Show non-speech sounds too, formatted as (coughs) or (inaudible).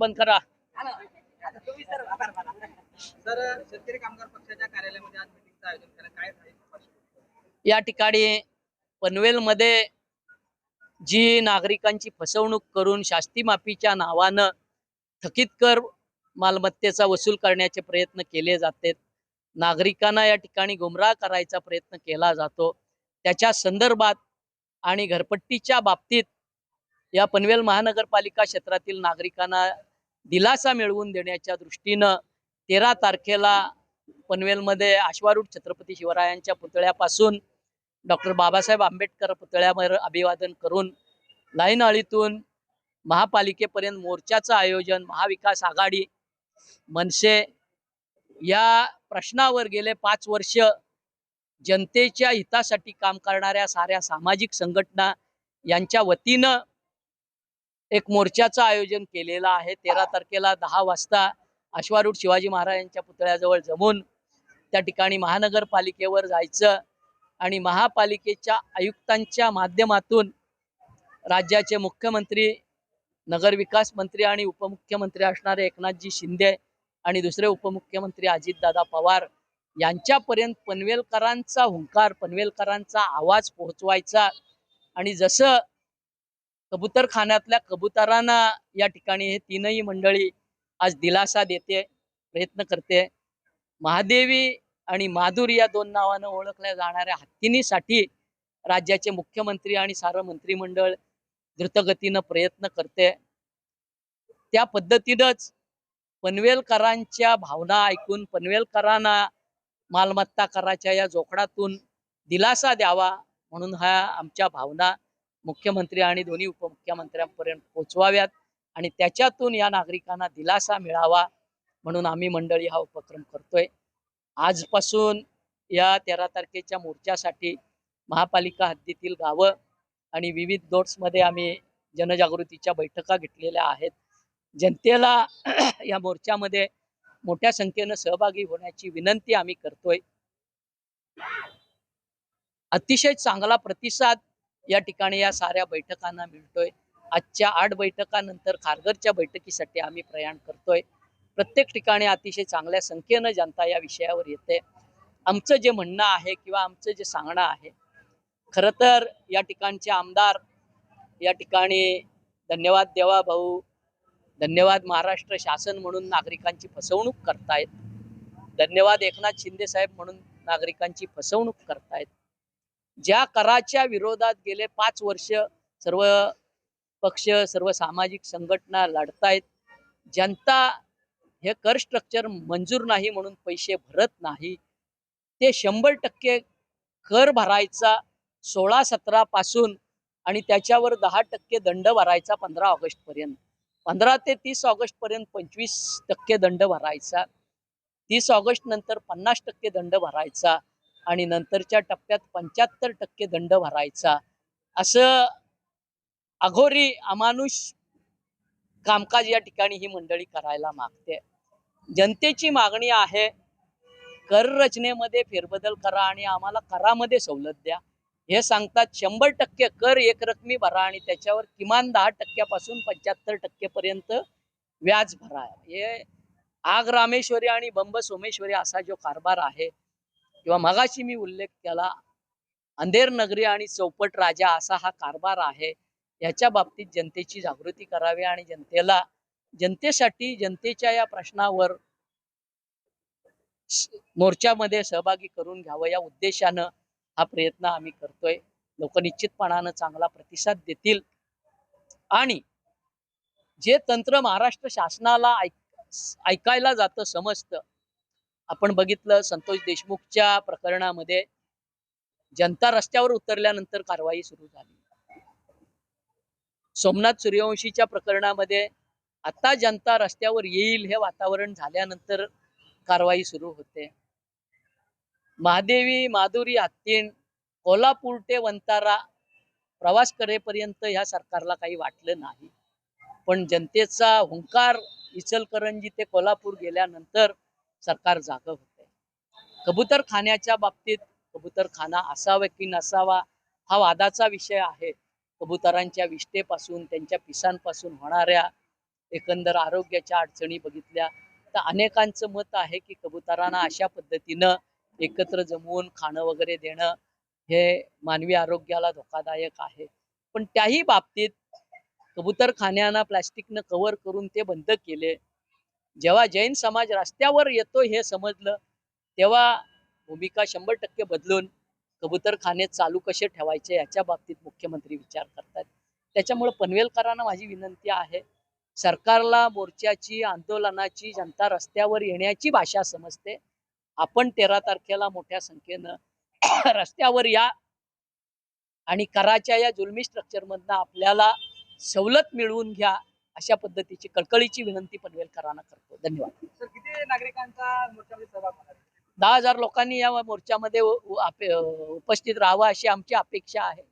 बंद करा. तर शेतकरी कामगार पक्षाच्या कार्यालयामध्ये आज मिटिंगचं आयोजन केलं काय झालं या ठिकाणी पनवेलमध्ये जी नागरिकांची फसवणूक करून शास्ती माफीच्या नावानं थकीत कर मालमत्तेचा वसूल करण्याचे प्रयत्न केले जातात. नागरिकांना या ठिकाणी गुमराह करायचा प्रयत्न केला जातो. त्याच्या संदर्भात आणि घरपट्टीच्या बाबतीत या पनवेल महानगरपालिका क्षेत्रातील नागरिकांना दिलासा मिळवून देण्याच्या दृष्टीनं तेरा तारखेला पनवेलमध्ये आश्वारूढ छत्रपती शिवरायांच्या पुतळ्यापासून डॉक्टर बाबासाहेब आंबेडकर पुतळ्यावर अभिवादन करून लाईन अळीतून महापालिकेपर्यंत मोर्चाचं आयोजन महाविकास आघाडी मनसे या प्रश्नावर गेले पाच वर्ष जनतेच्या हितासाठी काम करणाऱ्या साऱ्या सामाजिक संघटना यांच्या वतीनं एक मोर्चाचं आयोजन केलेलं आहे. तेरा तारखेला दहा वाजता अश्वारूढ शिवाजी महाराजांच्या पुतळ्याजवळ जमून त्या ठिकाणी महानगरपालिकेवर जायचं आणि महापालिकेच्या आयुक्तांच्या माध्यमातून राज्याचे मुख्यमंत्री नगरविकास मंत्री आणि उपमुख्यमंत्री असणारे एकनाथजी शिंदे आणि दुसरे उपमुख्यमंत्री अजितदादा पवार यांच्यापर्यंत पनवेलकरांचा हुंकार पनवेलकरांचा आवाज पोहोचवायचा. आणि जसं कबुतरखान्यातल्या कबुतरांना या ठिकाणी हे तीनही मंडळी आज दिलासा देते प्रयत्न करते. महादेवी आणि माधुरी या दोन नावानं ओळखल्या जाणाऱ्या हत्तीनीसाठी राज्याचे मुख्यमंत्री आणि सारं मंत्रिमंडळ द्रुतगतीनं प्रयत्न करते. त्या पद्धतीनंच पनवेलकरांच्या भावना ऐकून पनवेलकरांना मालमत्ता कराच्या या जोखडातून दिलासा द्यावा म्हणून हा आमच्या भावना मुख्यमंत्री आणि दोन्ही उपमुख्यमंत्र्यांपर्यंत पोचवाव्यात आणि त्याच्यातून या नागरिकांना दिलासा मिळावा म्हणून आम्ही मंडळी हा उपक्रम करतोय. आजपासून या तेरा तारखेच्या मोर्चासाठी महापालिका हद्दीतील गावं आणि विविध दोट्समध्ये आम्ही जनजागृतीच्या बैठका घेतलेल्या आहेत. जनतेला (clears throat) या मोर्चामध्ये मोठ्या संख्येनं सहभागी होण्याची विनंती आम्ही करतोय. अतिशय चांगला प्रतिसाद या ठिकाणी या साऱ्या बैठकांना मिळतोय. आजच्या आठ बैठकानंतर खारघरच्या बैठकीसाठी आम्ही प्रयाण करतोय. प्रत्येक ठिकाणी अतिशय चांगल्या संख्येनं जनता या विषयावर येते. आमचं जे म्हणणं आहे किंवा आमचं जे सांगणं आहे खरं तर या ठिकाणचे आमदार या ठिकाणी धन्यवाद देवा भाऊ धन्यवाद महाराष्ट्र शासन म्हणून नागरिकांची फसवणूक करतायत धन्यवाद एकनाथ शिंदे साहेब म्हणून नागरिकांची फसवणूक करतायत. ज्या कराच्या विरोधात गेले पाच वर्ष सर्व पक्ष सर्व सामाजिक संघटना लढतायत. जनता हे कर स्ट्रक्चर मंजूर नाही म्हणून पैसे भरत नाही. ते शंभर टक्के कर भरायचा सोळा सतरा पासून आणि त्याच्यावर दहा टक्के दंड भरायचा पंधरा ऑगस्ट पर्यंत. पंधरा ते तीस ऑगस्ट पर्यंत पंचवीस टक्के दंड भरायचा. तीस ऑगस्ट नंतर पन्नास टक्के दंड भरायचा. आणि नंतरच्या टप्प्यात पंच्याहत्तर टक्के दंड भरायचा. असं अघोरी अमानुष कामकाज या ठिकाणी ही मंडळी करायला मागते. जनतेची मागणी आहे कर रचनेमध्ये फेरबदल करा आणि आम्हाला करामध्ये सवलत द्या. हे सांगतात शंभर टक्के कर एकरकमी भरा आणि त्याच्यावर किमान दहा टक्क्यापासून पंच्याहत्तर टक्केपर्यंत व्याज भरा. हे आग रामेश्वरी आणि बंब सोमेश्वरी असा जो कारभार आहे किंवा मगाशी मी उल्लेख केला अंधेर नगरी आणि चौपट राजा असा हा कारभार आहे याच्या बाबतीत जनतेची जागृती करावी आणि जनतेला जनतेसाठी जनतेच्या या प्रश्नावर मोर्चामध्ये सहभागी करून घ्यावं या उद्देशानं हा प्रयत्न आम्ही करतोय. लोक निश्चितपणानं चांगला प्रतिसाद देतील. आणि जे तंत्र महाराष्ट्र शासनाला ऐक ऐकायला जातं समजतं आपण बघितलं संतोष देशमुखच्या प्रकरणामध्ये जनता रस्त्यावर उतरल्यानंतर कारवाई सुरू झाली. सोमनाथ सूर्यवंशीच्या प्रकरणामध्ये आता जनता रस्त्यावर येईल हे वातावरण झाल्यानंतर कारवाई सुरू होते. महादेवी माधुरी हत्तीण कोल्हापूर ते वंतारा प्रवास करेपर्यंत ह्या सरकारला काही वाटलं नाही. पण जनतेचा हुंकार इचलकरंजी ते कोल्हापूर गेल्यानंतर सरकार जाग होते कबूतर खाण्याच्या बाबतीत कबूतर खाना असावा की नसावा हा वादाचा विषय आहे. कबुतरांच्या विष्ठेपासून त्यांच्या पिसांपासून होणाऱ्या एकंदर आरोग्याच्या अडचणी बघितल्या तर अनेकांचं मत आहे की कबुतरांना अशा पद्धतीनं एकत्र जमवून खाणं वगैरे देणं हे मानवी आरोग्याला धोकादायक आहे. पण त्याही बाबतीत कबूतर खाण्यानं प्लॅस्टिकनं कव्हर करून ते बंद केले. जेव्हा जैन समाज रस्त्यावर येतो हे समजलं तेव्हा भूमिका शंभर टक्के बदलून कबूतरखाने चालू कसे ठेवायचे याच्या बाबतीत मुख्यमंत्री विचार करतात त्याच्यामुळे पनवेलकरांना माझी विनंती आहे सरकारला मोर्चाची आंदोलनाची जनता रस्त्यावर येण्याची भाषा समजते. आपण तेरा तारखेला मोठ्या संख्येनं (coughs) रस्त्यावर या आणि कराच्या या जुलमी स्ट्रक्चरमधनं आपल्याला सवलत मिळवून घ्या अशा पद्धतीची कळकळीची विनंती पनवेलकरांना करतो. धन्यवाद. सर किती नागरिकांचा मोर्चामध्ये सहभाग होणार आहे? दहा हजार लोकांनी या मोर्चामध्ये उ- उ- आपे- उपस्थित राहावं अशी आमची अपेक्षा आहे.